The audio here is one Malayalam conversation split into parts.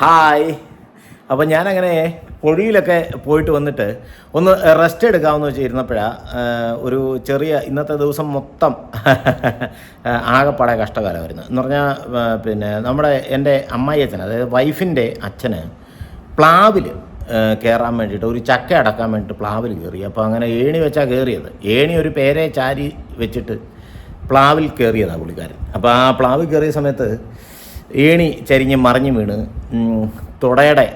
ഹായ് അപ്പം ഞാനങ്ങനെ പൊഴിയിലൊക്കെ പോയിട്ട് വന്നിട്ട് ഒന്ന് റെസ്റ്റ് എടുക്കാമെന്ന് വെച്ച് ഇരുന്നപ്പോഴാണ് ഒരു ചെറിയ ഇന്നത്തെ ദിവസം മൊത്തം ആകെപ്പാടെ കഷ്ടകാലമായിരുന്നു. എന്ന് പറഞ്ഞാൽ പിന്നെ നമ്മുടെ എന്റെ അമ്മായിയച്ഛൻ അതായത് വൈഫിന്റെ അച്ഛന് പ്ലാവിൽ കയറാൻ വേണ്ടിയിട്ട് ഒരു ചക്ക അടക്കാൻ വേണ്ടിയിട്ട് പ്ലാവിൽ കയറി അപ്പോൾ അങ്ങനെ ഏണി വെച്ചാൽ കയറിയത് ഏണി ഒരു പേരെ ചാരി വെച്ചിട്ട് പ്ലാവിൽ കയറിയതാണ് പുള്ളിക്കാരൻ. അപ്പോൾ ആ പ്ലാവിൽ കയറിയ സമയത്ത് ഏണി ചരിഞ്ഞ് മറിഞ്ഞ് വീണ്. തുടയുടെ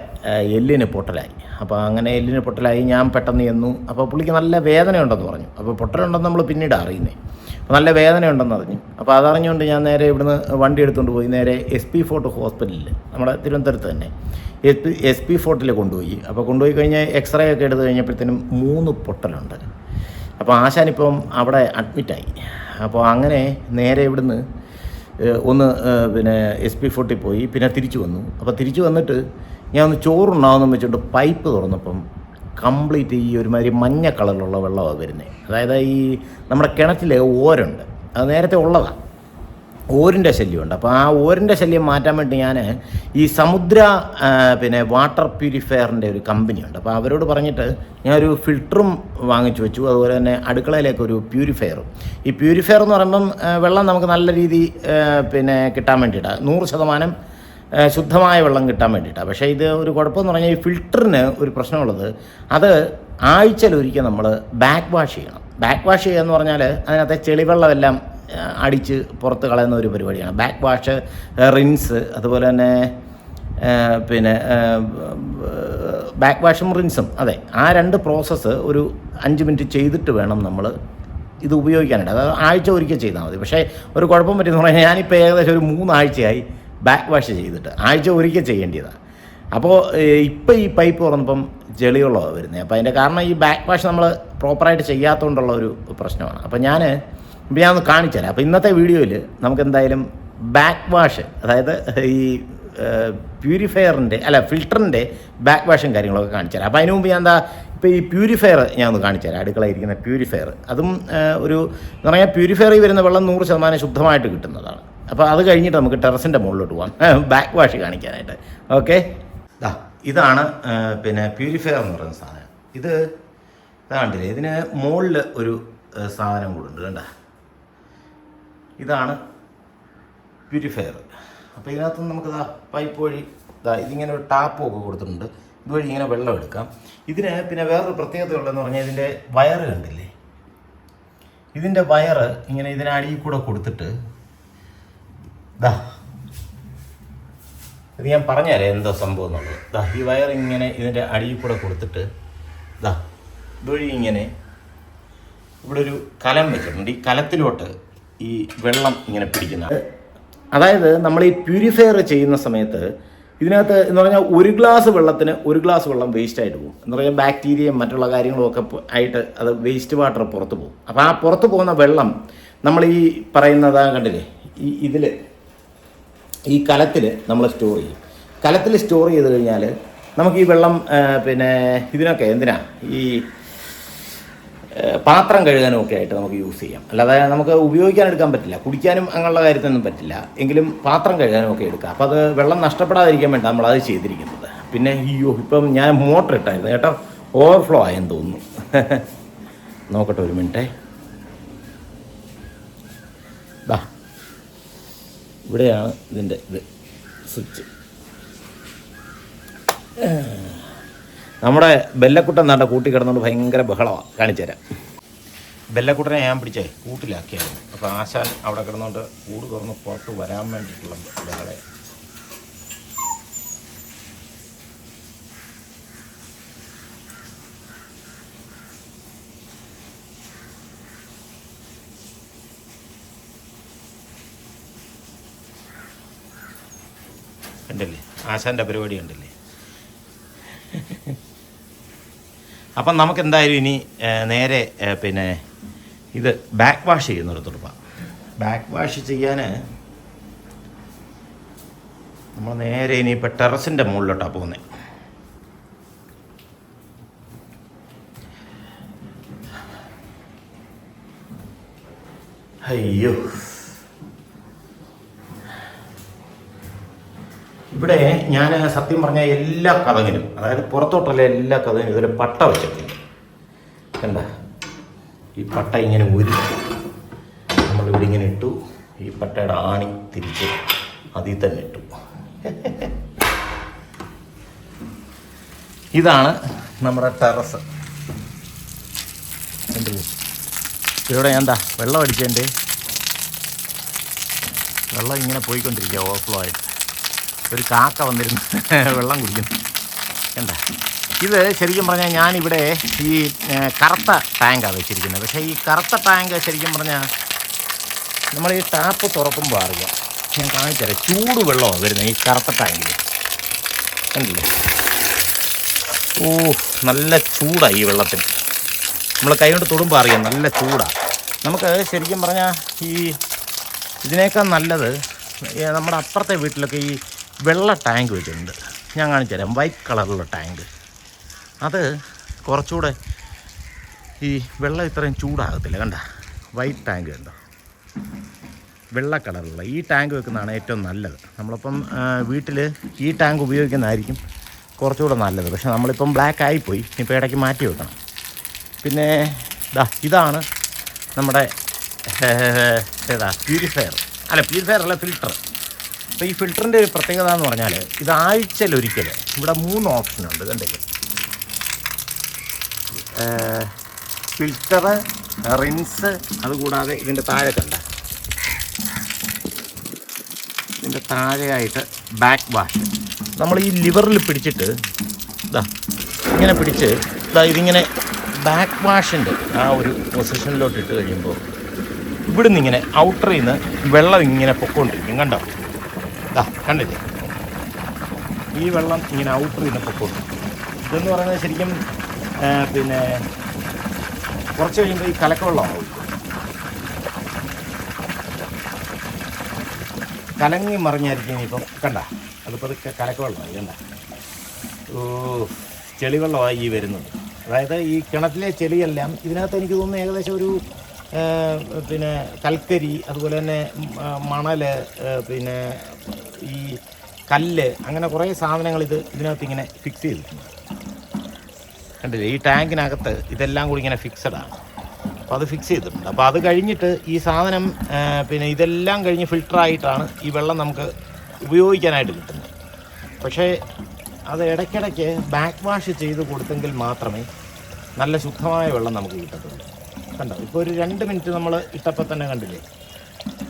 എല്ലിന് പൊട്ടലായി. അപ്പോൾ അങ്ങനെ എല്ലിന് പൊട്ടലായി ഞാൻ പെട്ടെന്ന് ചെന്നു. അപ്പോൾ പുള്ളിക്ക് നല്ല വേദനയുണ്ടെന്ന് പറഞ്ഞു. അപ്പോൾ പൊട്ടലുണ്ടെന്ന് നമ്മൾ പിന്നീട് അറിയുന്നേ. അപ്പോൾ നല്ല വേദനയുണ്ടെന്ന് അറിഞ്ഞു. അപ്പോൾ അതറിഞ്ഞുകൊണ്ട് ഞാൻ നേരെ ഇവിടുന്ന് വണ്ടി എടുത്തുകൊണ്ട് പോയി. നേരെ എസ് പി ഫോർട്ട് ഹോസ്പിറ്റലിൽ നമ്മുടെ തിരുവനന്തപുരത്ത് തന്നെ. എസ് പി എസ് പി ഫോർട്ടിൽ കൊണ്ടുപോയി. അപ്പോൾ കൊണ്ടുപോയി കഴിഞ്ഞാൽ എക്സ്റേ ഒക്കെ എടുത്ത് കഴിഞ്ഞപ്പോഴത്തേനും മൂന്ന് പൊട്ടലുണ്ട്. അപ്പോൾ ആശാനിപ്പം അവിടെ അഡ്മിറ്റായി അപ്പോൾ അങ്ങനെ നേരെ ഇവിടുന്ന് ഒന്ന് പിന്നെ എസ് പി ഫോർട്ടി പോയി പിന്നെ തിരിച്ചു വന്നു. അപ്പോൾ തിരിച്ചു വന്നിട്ട് ഞാൻ ഒന്ന് ചോറുണ്ടാവുമെന്ന് വെച്ചിട്ട് പൈപ്പ് തുറന്നപ്പം കംപ്ലീറ്റ് ഈ ഒരുമാതിരി മഞ്ഞ കളറിലുള്ള വെള്ളമാണ് വരുന്നത് അതായത് ഈ നമ്മുടെ കിണറ്റിലെ ഓരുണ്ട്. അത് നേരത്തെ ഉള്ളതാണ് ഓരിന്റെ ശല്യമുണ്ട്. അപ്പോൾ ആ ഓരിന്റെ ശല്യം മാറ്റാൻ വേണ്ടി ഞാൻ ഈ സമുദ്ര പിന്നെ വാട്ടർ പ്യൂരിഫയറിന്റെ ഒരു കമ്പനിയുണ്ട്. അപ്പോൾ അവരോട് പറഞ്ഞിട്ട് ഞാനൊരു ഫിൽറ്ററും വാങ്ങിച്ചു വെച്ചു. അതുപോലെ തന്നെ അടുക്കളയിലേക്ക് ഒരു പ്യൂരിഫയറും. ഈ പ്യൂരിഫയർ എന്ന് പറയുമ്പം വെള്ളം നമുക്ക് നല്ല രീതി പിന്നെ കിട്ടാൻ വേണ്ടിയിട്ടാണ് നൂറ് ശതമാനം ശുദ്ധമായ വെള്ളം കിട്ടാൻ വേണ്ടിയിട്ടാണ് പക്ഷേ ഇത് ഒരു കുഴപ്പമെന്ന് പറഞ്ഞാൽ ഈ ഫിൽറ്ററിന് ഒരു പ്രശ്നമുള്ളത് അത് ആഴ്ചയിലൊരിക്കൽ നമ്മൾ ബാക്ക് വാഷ് ചെയ്യണം. ബാക്ക് വാഷ് ചെയ്യുക എന്ന് പറഞ്ഞാൽ അതിനകത്തെ ചെളിവെള്ളമെല്ലാം അടിച്ച് പുറത്ത് കളയുന്ന ഒരു പരിപാടിയാണ്. ബാക്ക് വാഷ് റിൻസ് അതുപോലെ തന്നെ പിന്നെ ബാക്ക് വാഷും റിൻസും അതെ ആ രണ്ട് പ്രോസസ്സ് ഒരു അഞ്ച് മിനിറ്റ് ചെയ്തിട്ട് വേണം നമ്മൾ ഇത് ഉപയോഗിക്കാനായിട്ട്. അതായത് ആഴ്ച ഒരിക്കൽ ചെയ്താൽ മതി. പക്ഷേ ഒരു കുഴപ്പം പറ്റിയെന്ന് പറഞ്ഞാൽ ഞാനിപ്പോൾ ഏകദേശം ഒരു മൂന്നാഴ്ചയായി ബാക്ക് വാഷ് ചെയ്തിട്ട്. ആഴ്ച ഒരിക്കൽ ചെയ്യേണ്ടതാണ് അപ്പോൾ ഇപ്പം ഈ പൈപ്പ് തുറന്നപ്പം ചെളിയുള്ളതാണ് വരുന്നത് അപ്പോൾ അതിന്റെ കാരണം ഈ ബാക്ക് വാഷ് നമ്മൾ പ്രോപ്പറായിട്ട് ചെയ്യാത്തതുകൊണ്ടുള്ള ഒരു പ്രശ്നമാണ്. അപ്പോൾ ഞാൻ ഇപ്പം ഞാൻ ഒന്ന് കാണിച്ചു തരാം അപ്പോൾ ഇന്നത്തെ വീഡിയോയിൽ നമുക്ക് എന്തായാലും ബാക്ക് വാഷ് അതായത് ഈ പ്യൂരിഫയറിന്റെ അല്ല ഫിൽറ്ററിന്റെ ബാക്ക് വാഷും കാര്യങ്ങളൊക്കെ കാണിച്ചു തരാം അപ്പോൾ അതിന് മുമ്പ് ഞാൻ എന്താ ഇപ്പോൾ ഈ പ്യൂരിഫയർ ഞാൻ ഒന്ന് കാണിച്ചു തരാം അടുക്കളയിരിക്കുന്ന പ്യൂരിഫയർ അതും ഒരു എന്ന് പറഞ്ഞാൽ പ്യൂരിഫയറിൽ വരുന്ന വെള്ളം നൂറ് ശതമാനം ശുദ്ധമായിട്ട് കിട്ടുന്നതാണ്. അപ്പോൾ അത് കഴിഞ്ഞിട്ട് നമുക്ക് ടെറസിന്റെ മുകളിലോട്ട് പോകാം ബാക്ക് വാഷ് കാണിക്കാനായിട്ട്. ഓക്കെ? ഇതാണ് പിന്നെ പ്യൂരിഫയർ എന്ന് പറയുന്ന സാധനം. ഇത് ഇതാണ്ടില്ല ഇതിന് മുകളിൽ ഒരു സാധനം കൂടുന്നുണ്ട് കണ്ട? ഇതാണ് പ്യൂരിഫയർ. അപ്പോൾ ഇതിനകത്ത് നമുക്ക് ദാ പൈപ്പ് വഴി ഇതാ ഇതിങ്ങനെ ഒരു ടാപ്പും ഒക്കെ കൊടുത്തിട്ടുണ്ട്. ഇതുവഴി ഇങ്ങനെ വെള്ളം എടുക്കാം. ഇതിന് പിന്നെ വേറൊരു പ്രത്യേകത ഉള്ളതെന്ന് പറഞ്ഞാൽ ഇതിന്റെ വയറ് കണ്ടില്ലേ? ഇതിന്റെ വയറ് ഇങ്ങനെ ഇതിനടിയിൽ കൂടെ കൊടുത്തിട്ട് ദാ ഇത് ഞാൻ പറഞ്ഞുതരാം എന്താ സംഭവം എന്നുള്ളത്. ദാ ഈ വയർ ഇങ്ങനെ ഇതിന്റെ അടിയിൽ കൂടെ കൊടുത്തിട്ട് ദാ ഇതുവഴി ഇങ്ങനെ ഇവിടെ ഒരു കലം വെച്ചിട്ടുണ്ട്. ഈ കലത്തിലോട്ട് ഈ വെള്ളം ഇങ്ങനെ പിടിക്കുന്ന. അതായത് നമ്മൾ ഈ പ്യൂരിഫയർ ചെയ്യുന്ന സമയത്ത് ഇതിനകത്ത് എന്ന് പറഞ്ഞാൽ ഒരു ഗ്ലാസ് വെള്ളത്തിന് ഒരു ഗ്ലാസ് വെള്ളം വേസ്റ്റ് ആയിട്ട് പോകും. എന്ന് പറഞ്ഞാൽ ബാക്ടീരിയയും മറ്റുള്ള കാര്യങ്ങളൊക്കെ ആയിട്ട് അത് വേസ്റ്റ് വാട്ടർ പുറത്ത് പോകും. അപ്പോൾ ആ പുറത്ത് പോകുന്ന വെള്ളം നമ്മൾ ഈ പറയുന്നത് കണ്ടില്ലേ? ഈ ഇതിൽ ഈ കലത്തിൽ നമ്മൾ സ്റ്റോർ ചെയ്യും. കലത്തിൽ സ്റ്റോർ ചെയ്ത് കഴിഞ്ഞാൽ നമുക്ക് ഈ വെള്ളം പിന്നെ ഇതിനൊക്കെ എന്തിനാ? ഈ പാത്രം കഴുകാനും ഒക്കെ ആയിട്ട് നമുക്ക് യൂസ് ചെയ്യാം. അല്ലാതെ നമുക്ക് ഉപയോഗിക്കാൻ എടുക്കാൻ പറ്റില്ല. കുടിക്കാനും അങ്ങനെയുള്ള കാര്യത്തിനൊന്നും പറ്റില്ല. എങ്കിലും പാത്രം കഴുകാനും ഒക്കെ എടുക്കാം. അപ്പോൾ അത് വെള്ളം നഷ്ടപ്പെടാതിരിക്കാൻ വേണ്ടി നമ്മളത് ചെയ്തിരിക്കുന്നത്. പിന്നെ അയ്യോ ഇപ്പം ഞാൻ മോട്ടർ ഇട്ടായിരുന്നു കേട്ടോ. ഓവർഫ്ലോ ആയെന്ന് തോന്നുന്നു. നോക്കട്ടെ ഒരു മിനിറ്റേ. ദാ ഇവിടെയാണ് ഇതിന്റെ ഇത്. സ്വിച്ച്. നമ്മുടെ ബെല്ലക്കുട്ടൻ നാണ്ട കൂട്ടി കിടന്നുകൊണ്ട് ഭയങ്കര ബഹളമാണ് കാണിച്ചു തരാം. ബെല്ലക്കുട്ടനെ ഞാൻ പിടിച്ചേ കൂട്ടിലാക്കിയായിരുന്നു. അപ്പോൾ ആശാൻ അവിടെ കിടന്നുകൊണ്ട് കൂട് തുറന്ന് പുറത്ത് വരാൻ വേണ്ടിയിട്ടുള്ള ബഹളെ. ഉണ്ടല്ലേ ആശാന്റെ പരിപാടി ഉണ്ടല്ലേ അപ്പം നമുക്ക് എന്തായാലും ഇനി നേരെ പിന്നെ ഇത് ബാക്ക് വാഷ് ചെയ്യുന്നിടത്തോട്ട് പോകാം ബാക്ക് വാഷ് ചെയ്യാൻ നമ്മൾ നേരെ ഇനി ഇനിയിപ്പോൾ ടെറസിന്റെ മുകളിലോട്ടാണ് പോകുന്നത് അയ്യോ. ഇവിടെ ഞാൻ സത്യം പറഞ്ഞ എല്ലാ കഥകിനും അതായത് പുറത്തോട്ടുള്ള എല്ലാ കഥകിനും ഇതൊരു പട്ട വെച്ചിട്ടുണ്ട്. കണ്ട? ഈ പട്ട ഇങ്ങനെ ഊരി. നമ്മളിവിടെ ഇങ്ങനെ ഇട്ടു. ഈ പട്ടയുടെ ആണി തിരിച്ച് അതിൽ തന്നെ ഇട്ടു. ഇതാണ് നമ്മുടെ ടെറസ്. ഇവിടെ എന്താ വെള്ളം അടിച്ചതിന്റെ? വെള്ളം ഇങ്ങനെ പോയിക്കൊണ്ടിരിക്കുക ഓവർഫ്ലോ ആയിട്ട്. ഒരു കാക്ക വന്നിരുന്ന് വെള്ളം കുടിക്കുന്നു. എന്താ ഇത് ശരിക്കും പറഞ്ഞാൽ ഞാനിവിടെ ഈ കറുത്ത ടാങ്കാണ് വെച്ചിരിക്കുന്നത്. പക്ഷേ ഈ കറുത്ത ടാങ്ക് ശരിക്കും പറഞ്ഞാൽ നമ്മൾ ഈ ടാപ്പ് തുറക്കുമ്പോൾ അറിയാം. ഞാൻ കാണിച്ചുതരാം. ചൂട് വെള്ളമാണ് വരുന്നത് ഈ കറുത്ത ടാങ്കിൽ കണ്ടില്ലേ? ഓ നല്ല ചൂടാണ് ഈ വെള്ളത്തിന്. നമ്മൾ കൈ കൊണ്ട് തൊടുമ്പോൾ അറിയാം നല്ല ചൂടാണ് നമുക്ക് ശരിക്കും പറഞ്ഞാൽ ഈ ഇതിനേക്കാൾ നല്ലത് നമ്മുടെ അപ്പുറത്തെ വീട്ടിലൊക്കെ ഈ വെള്ള ടാങ്ക് വെച്ചിട്ടുണ്ട്. ഞാൻ കാണിച്ചു തരാം. വൈറ്റ് കളറുള്ള ടാങ്ക്. അത് കുറച്ചുകൂടെ ഈ വെള്ളം ഇത്രയും ചൂടാകത്തില്ല. കണ്ട? വൈറ്റ് ടാങ്ക് കണ്ടോ? വെള്ള കളറുള്ള. ഈ ടാങ്ക് വെക്കുന്നതാണ് ഏറ്റവും നല്ലത്. നമ്മളിപ്പം വീട്ടിൽ ഈ ടാങ്ക് ഉപയോഗിക്കുന്നതായിരിക്കും കുറച്ചുകൂടെ നല്ലത്. പക്ഷെ നമ്മളിപ്പം ബ്ലാക്ക് ആയിപ്പോയി. ഇപ്പോൾ ഇടയ്ക്ക് മാറ്റി വെക്കണം. പിന്നെ ദാ ഇതാണ് നമ്മുടെ ഏതാ പ്യൂരിഫയർ അല്ല പ്യൂരിഫയർ അല്ല ഫിൽട്ടർ അപ്പോൾ ഈ ഫിൽറ്ററിന്റെ ഒരു പ്രത്യേകത എന്ന് പറഞ്ഞാൽ ഇത് ആഴ്ചയിലൊരിക്കൽ ഇവിടെ മൂന്ന് ഓപ്ഷനുണ്ട് കണ്ടില്ലേ? ഫിൽറ്റർ റിൻസ് അതുകൂടാതെ ഇതിന്റെ താഴെ കണ്ട. ഇതിന്റെ താഴെയായിട്ട് ബാക്ക് വാഷ് നമ്മൾ ഈ ലിവറിൽ പിടിച്ചിട്ട് ഇതാ ഇങ്ങനെ പിടിച്ച് ഇതാ ഇതിങ്ങനെ ബാക്ക് വാഷിന്റെ ആ ഒരു പൊസിഷനിലോട്ട് ഇട്ട് കഴിയുമ്പോൾ ഇവിടുന്ന് ഇങ്ങനെ ഔട്ടറിൽ നിന്ന് വെള്ളം ഇങ്ങനെ പൊക്കോണ്ടിരിക്കും കണ്ടോ? കണ്ടില്ലേ? ഈ വെള്ളം ഇങ്ങനെ ഔട്ടർ നിന്ന് പൊക്കോളും. ഇതെന്ന് പറയുന്നത് ശരിക്കും പിന്നെ കുറച്ച് കഴിയുമ്പോൾ ഈ കലക്കവെള്ളമാവും കലങ്ങി മറിഞ്ഞായിരിക്കും ഇപ്പം കണ്ട? അതിപ്പോൾ അത് കലക്കവെള്ളമായി കണ്ട? ഓ ചെളിവെള്ളമായി ഈ വരുന്നത്. അതായത് ഈ കിണറ്റിലെ ചെളിയെല്ലാം ഇതിനകത്ത് എനിക്ക് തോന്നുന്നു ഏകദേശം ഒരു പിന്നെ കൽക്കരി അതുപോലെ തന്നെ മണൽ പിന്നെ ഈ കല്ല് അങ്ങനെ കുറേ സാധനങ്ങൾ ഇത് ഇതിനകത്ത് ഇങ്ങനെ ഫിക്സ് ചെയ്തിട്ടുണ്ട്. കണ്ടില്ലേ? ഈ ടാങ്കിനകത്ത് ഇതെല്ലാം കൂടി ഇങ്ങനെ ഫിക്സഡാണ് അപ്പോൾ അത് ഫിക്സ് ചെയ്തിട്ടുണ്ട്. അപ്പോൾ അത് കഴിഞ്ഞിട്ട് ഈ സാധനം പിന്നെ ഇതെല്ലാം കഴിഞ്ഞ് ഫിൽട്ടറായിട്ടാണ് ഈ വെള്ളം നമുക്ക് ഉപയോഗിക്കാനായിട്ട് കിട്ടുന്നത്. പക്ഷേ അത് ഇടയ്ക്കിടയ്ക്ക് ബാക്ക് വാഷ് ചെയ്ത് കൊടുത്തെങ്കിൽ മാത്രമേ നല്ല ശുദ്ധമായ വെള്ളം നമുക്ക് കിട്ടത്തുള്ളൂ. കണ്ടോ? ഇപ്പോൾ ഒരു രണ്ട് മിനിറ്റ് നമ്മൾ ഇട്ടപ്പോൾ തന്നെ കണ്ടില്ലേ?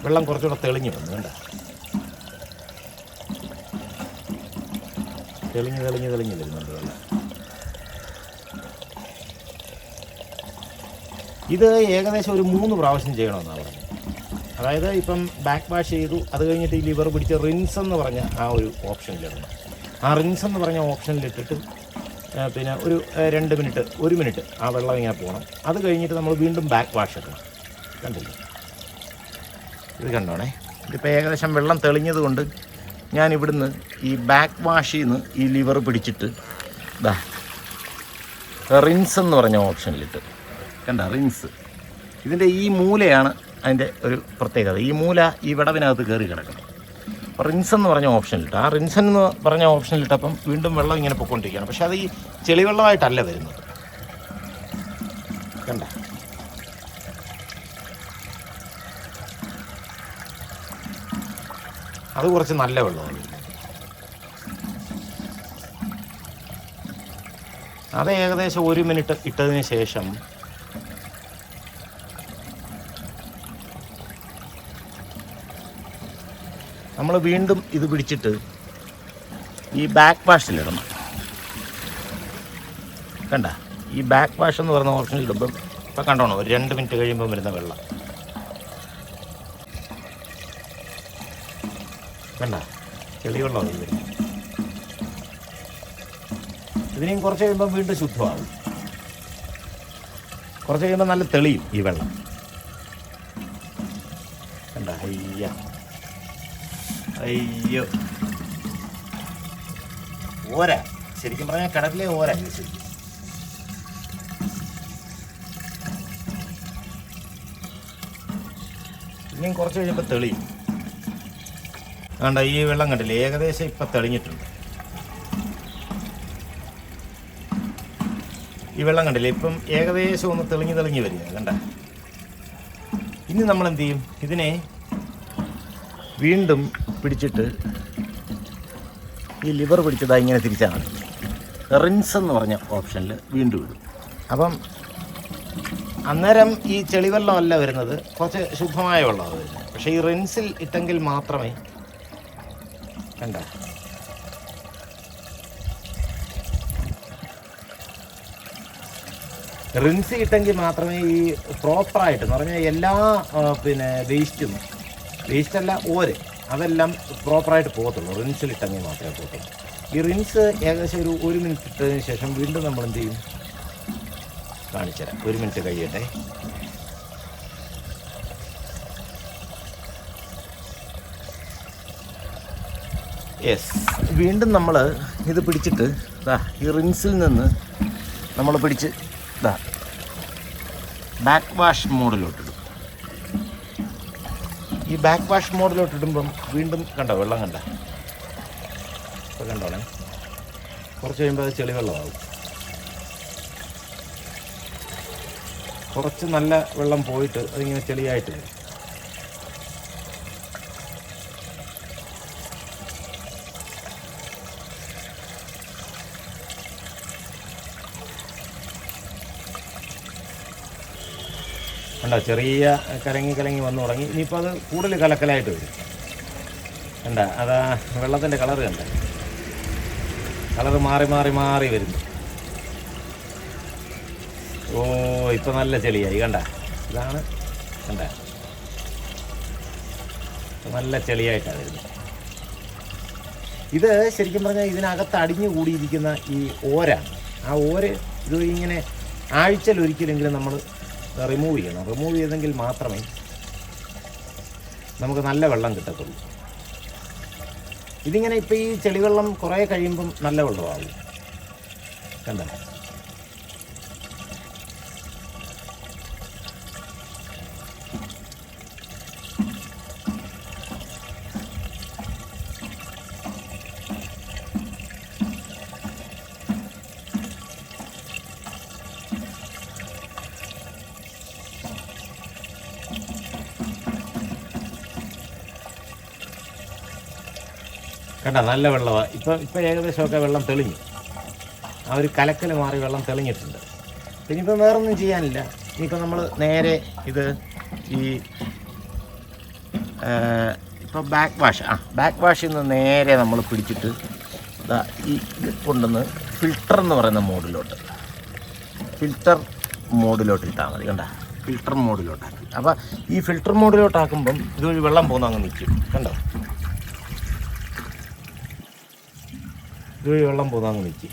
വെള്ളം കുറച്ചുകൂടെ തെളിഞ്ഞു വന്നു കണ്ടോ? തെളിഞ്ഞ് തെളിഞ്ഞ് തെളിഞ്ഞ് വരുന്നുണ്ട് വെള്ളം. ഇത് ഏകദേശം ഒരു മൂന്ന് പ്രാവശ്യം ചെയ്യണമെന്നാണ് പറഞ്ഞത്. അതായത് ഇപ്പം ബാക്ക് വാഷ് ചെയ്തു അത് കഴിഞ്ഞിട്ട് ഈ ലിവർ പിടിച്ച് റിൻസ് എന്ന് പറഞ്ഞ ആ ഒരു ഓപ്ഷനിലിടണം ആ റിൻസ് എന്ന് പറഞ്ഞ ഓപ്ഷനിലിട്ടിട്ട് പിന്നെ ഒരു രണ്ട് മിനിറ്റ് ഒരു മിനിറ്റ് ആ വെള്ളം ഇങ്ങനെ പോകണം. അത് കഴിഞ്ഞിട്ട് നമ്മൾ വീണ്ടും ബാക്ക് വാഷ് എടുക്കണം കണ്ടില്ലേ? ഇത് കണ്ടോണേ? ഇതിപ്പോൾ ഏകദേശം വെള്ളം തെളിഞ്ഞത് കൊണ്ട് ഞാൻ ഇവിടുന്ന് ഈ ബാക്ക് വാഷിൽ നിന്ന് ഈ ലിവർ പിടിച്ചിട്ട് ഇതാ റിൻസ് എന്ന് പറഞ്ഞ ഓപ്ഷനിലിട്ട് കണ്ട റിൻസ് ഇതിന്റെ ഈ മൂലയാണ് അതിന്റെ ഒരു പ്രത്യേകത. ഈ മൂല ഈ വിടവിനകത്ത് കയറി കിടക്കണം. റിൻസ് എന്ന് പറഞ്ഞ ഓപ്ഷനിലിട്ട് ആ റിൻസ് എന്ന് പറഞ്ഞ ഓപ്ഷനിലിട്ടപ്പം വീണ്ടും വെള്ളം ഇങ്ങനെ പൊയ്ക്കൊണ്ടിരിക്കുകയാണ്. പക്ഷേ അത് ഈ ചെളിവെള്ളമായിട്ടല്ല വരുന്നത്. കണ്ട? അത് കുറച്ച് നല്ല വെള്ളമാണ്. അത് ഏകദേശം ഒരു മിനിറ്റ് ഇട്ടതിന് ശേഷം നമ്മൾ വീണ്ടും ഇത് പിടിച്ചിട്ട് ഈ ബാക്ക് വാഷിലിടണം കണ്ട? ഈ ബാക്ക് വാഷ് എന്ന് പറയുന്ന ഓപ്ഷനിൽ ഇടുമ്പം ഇപ്പം കണ്ടോണം? ഒരു രണ്ട് മിനിറ്റ് കഴിയുമ്പം വരുന്ന വെള്ളം. കണ്ട? ചെളിവെള്ളമാണ് ഇത് ഇതിനെയും കുറച്ച് കഴിയുമ്പം വീണ്ടും ശുദ്ധമാകും. കുറച്ച് കഴിയുമ്പോൾ നല്ല തെളിയും ഈ വെള്ളം. കണ്ട? അയ്യ. അയ്യോ. ഓര. ശരിക്കും പറഞ്ഞാൽ കടലിലെ ഓര ഇനിയും കുറച്ച് കഴിയുമ്പോൾ തെളിയും കണ്ട ഈ വെള്ളം കണ്ടില്ലേ? ഏകദേശം ഇപ്പം തെളിഞ്ഞിട്ടുണ്ട്. ഈ വെള്ളം കണ്ടില്ലേ? ഇപ്പം ഏകദേശം ഒന്ന് തെളിഞ്ഞ് തെളിഞ്ഞ് വരിക കണ്ട? ഇനി നമ്മൾ എന്ത് ചെയ്യും? ഇതിനെ വീണ്ടും പിടിച്ചിട്ട് ഈ ലിവർ പിടിച്ചതാ ഇങ്ങനെ തിരിച്ചാണ്. റിൻസ് എന്ന് പറഞ്ഞ ഓപ്ഷനിൽ വീണ്ടും ഇടും. അപ്പം അന്നേരം ഈ ചെളിവെള്ളമല്ല വരുന്നത്. കുറച്ച് ശുദ്ധമായ വെള്ളമാണ് വരുന്നത്. പക്ഷേ ഈ റിൻസിൽ ഇട്ടെങ്കിൽ മാത്രമേ കണ്ട. റിൻസ് ഇട്ടെങ്കിൽ മാത്രമേ ഈ പ്രോപ്പറായിട്ട് എന്ന് പറഞ്ഞാൽ എല്ലാ പിന്നെ വേസ്റ്റും വേസ്റ്റല്ല ഓര്. അതെല്ലാം പ്രോപ്പറായിട്ട് പോകത്തുള്ളൂ. റിൻസിൽ ഇട്ടെങ്കിൽ മാത്രമേ പോകത്തുള്ളൂ. ഈ റിൻസ് ഏകദേശം ഒരു ഒരു മിനിറ്റ് ഇട്ടതിന് ശേഷം വീണ്ടും നമ്മൾ എന്ത് ചെയ്യും? കാണിച്ചുതരാം ഒരു മിനിറ്റ് കഴിയട്ടെ. യെസ് വീണ്ടും നമ്മൾ ഇത് പിടിച്ചിട്ട് ദാ ഈ റിൻസിൽ നിന്ന് നമ്മൾ പിടിച്ച് ദാ ബാക്ക് വാഷ് മോഡിലോട്ടിടും ഈ ബാക്ക് വാഷ് മോഡിലോട്ട് ഇടുമ്പം വീണ്ടും കണ്ടോ വെള്ളം കണ്ട? ഇപ്പോൾ കണ്ടോളേ കുറച്ച് കഴിയുമ്പോൾ അത് ചെളി വെള്ളമാകും കുറച്ച് നല്ല വെള്ളം പോയിട്ട് അതിങ്ങനെ ചെളിയായിട്ട് വരും. കണ്ടോ ചെറിയ കലങ്ങി കലങ്ങി വന്നു തുടങ്ങി. ഇനിയിപ്പോൾ അത് കൂടുതൽ കലക്കലായിട്ട് വരും. കണ്ട അതാ വെള്ളത്തിന്റെ കളർ കണ്ട? കളർ മാറി മാറി മാറി വരുന്നു. ഓ ഇപ്പം നല്ല ചെളിയായി കണ്ട? ഇതാണ് കണ്ട? നല്ല ചെളിയായിട്ടാണ് വരുന്നത്. ഇത് ശരിക്കും പറഞ്ഞാൽ ഇതിനകത്ത് അടിഞ്ഞു കൂടിയിരിക്കുന്ന ഈ ഓരാണ്. ആ ഓര് ഇത് ഇങ്ങനെ ആഴ്ചയിൽ ഒരിക്കലെങ്കിലും നമ്മൾ റിമൂവ് ചെയ്യണം. റിമൂവ് ചെയ്തെങ്കിൽ മാത്രമേ നമുക്ക് നല്ല വെള്ളം കിട്ടത്തുള്ളൂ. ഇതിങ്ങനെ ഇപ്പം ഈ ചെളിവെള്ളം കുറേ കഴിയുമ്പം നല്ല വെള്ളമാകും കണ്ട? കണ്ട നല്ല വെള്ളമാണ് ഇപ്പം ഇപ്പം ഏകദേശമൊക്കെ വെള്ളം തെളിഞ്ഞു. ആ ഒരു കലക്കൽ മാറി വെള്ളം തെളിഞ്ഞിട്ടുണ്ട്. ഇനിയിപ്പം വേറൊന്നും ചെയ്യാനില്ല. ഇനിയിപ്പോൾ നമ്മൾ നേരെ ഇത് ഈ ഇപ്പോൾ ബാക്ക് വാഷ് ആ ബാക്ക് വാഷിൽ നിന്ന് നേരെ നമ്മൾ പിടിച്ചിട്ട് ഈ ഇത് കൊണ്ടുവന്ന് ഫിൽട്ടർ എന്ന് പറയുന്ന മോഡിലോട്ട്. ഫിൽട്ടർ മോഡിലോട്ട് ഇട്ടാൽ മതി കണ്ട? ഫിൽട്ടർ മോഡിലോട്ടാക്കി. അപ്പോൾ ഈ ഫിൽട്ടർ മോഡിലോട്ടാക്കുമ്പം ഇതുവഴി വെള്ളം പോകുന്ന അങ്ങ് നിൽക്കും കണ്ടോ? ഇതുവഴി വെള്ളം പോകുന്ന അങ്ങ് നിൽക്കും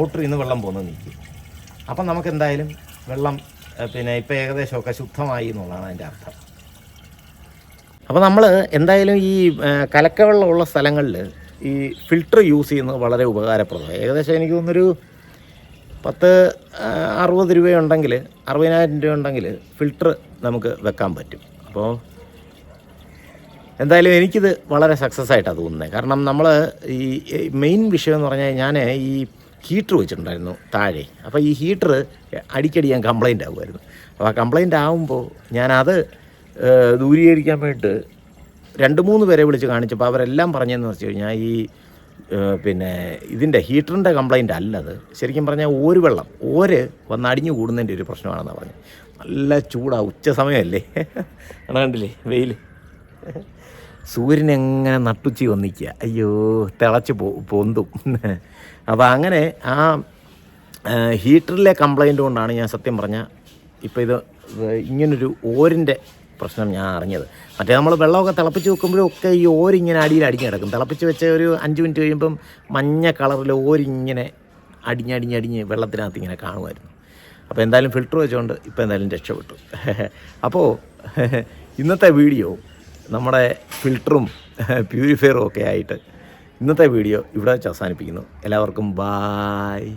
ഔട്ടറിൽ നിന്ന് വെള്ളം പോകുന്നത് നിൽക്കും അപ്പം നമുക്ക് എന്തായാലും വെള്ളം പിന്നെ ഇപ്പം ഏകദേശമൊക്കെ ശുദ്ധമായി എന്നുള്ളതാണ് അതിന്റെ അർത്ഥം. അപ്പോൾ നമ്മൾ എന്തായാലും ഈ കലക്കവെള്ളമുള്ള സ്ഥലങ്ങളിൽ ഈ ഫിൽട്ടർ യൂസ് ചെയ്യുന്നത് വളരെ ഉപകാരപ്രദമാണ്. ഏകദേശം എനിക്ക് തോന്നുന്നൊരു പത്ത് അറുപത് രൂപയുണ്ടെങ്കിൽ അറുപതിനായിരം രൂപ ഉണ്ടെങ്കിൽ ഫിൽട്ടർ നമുക്ക് വെക്കാൻ പറ്റും. അപ്പോൾ എന്തായാലും എനിക്കിത് വളരെ സക്സസ് ആയിട്ടാണ് തോന്നുന്നത് കാരണം നമ്മൾ ഈ മെയിൻ വിഷയം എന്ന് പറഞ്ഞാൽ ഞാൻ ഈ ഹീറ്റർ വെച്ചിട്ടുണ്ടായിരുന്നു താഴെ. അപ്പോൾ ഈ ഹീറ്റർ അടിക്കടി ഞാൻ കംപ്ലൈന്റ് ആകുമായിരുന്നു അപ്പോൾ ആ കംപ്ലൈന്റ് ആകുമ്പോൾ ഞാനത് ദൂരീകരിക്കാൻ വേണ്ടിയിട്ട് രണ്ട് മൂന്ന് പേരെ വിളിച്ച് കാണിച്ചപ്പോൾ അവരെല്ലാം പറഞ്ഞതെന്ന് വെച്ച് കഴിഞ്ഞാൽ ഈ പിന്നെ ഇതിന്റെ ഹീറ്ററിന്റെ കംപ്ലൈന്റ് അല്ലത്. ശരിക്കും പറഞ്ഞാൽ ഓര് വെള്ളം ഓര് വന്ന് അടിഞ്ഞു കൂടുന്നതിന്റെ ഒരു പ്രശ്നമാണെന്നാണ് പറഞ്ഞത് നല്ല ചൂടാണ് ഉച്ച സമയമല്ലേ? കണ്ടില്ലേ വെയിൽ സൂര്യൻ എങ്ങനെ നട്ടുച്ചി വന്നിക്കുക. അയ്യോ തിളച്ച് പോ പൊന്തും. അപ്പോൾ അങ്ങനെ ആ ഹീറ്ററിലെ കംപ്ലൈന്റ് കൊണ്ടാണ് ഞാൻ സത്യം പറഞ്ഞാൽ ഇപ്പോൾ ഇത് ഇങ്ങനൊരു ഓരിന്റെ പ്രശ്നം ഞാൻ അറിഞ്ഞത്. മറ്റേ നമ്മൾ വെള്ളമൊക്കെ തിളപ്പിച്ച് വെക്കുമ്പോഴൊക്കെ ഈ ഓരിങ്ങനെ അടിയിൽ അടിഞ്ഞ് കിടക്കും. തിളപ്പിച്ച് വെച്ച ഒരു അഞ്ച് മിനിറ്റ് കഴിയുമ്പം മഞ്ഞ കളറിൽ ഓരിങ്ങനെ അടിഞ്ഞടിഞ്ഞടിഞ്ഞ് വെള്ളത്തിനകത്ത് ഇങ്ങനെ കാണുമായിരുന്നു. അപ്പോൾ എന്തായാലും ഫിൽറ്റർ വെച്ചുകൊണ്ട് ഇപ്പോൾ എന്തായാലും രക്ഷപ്പെട്ടു. അപ്പോൾ ഇന്നത്തെ വീഡിയോ നമ്മുടെ ഫിൽറ്ററും പ്യൂരിഫയറും ഒക്കെ ആയിട്ട് ഇന്നത്തെ വീഡിയോ ഇവിടെ വെച്ച് അവസാനിപ്പിക്കുന്നു. എല്ലാവർക്കും ബായ്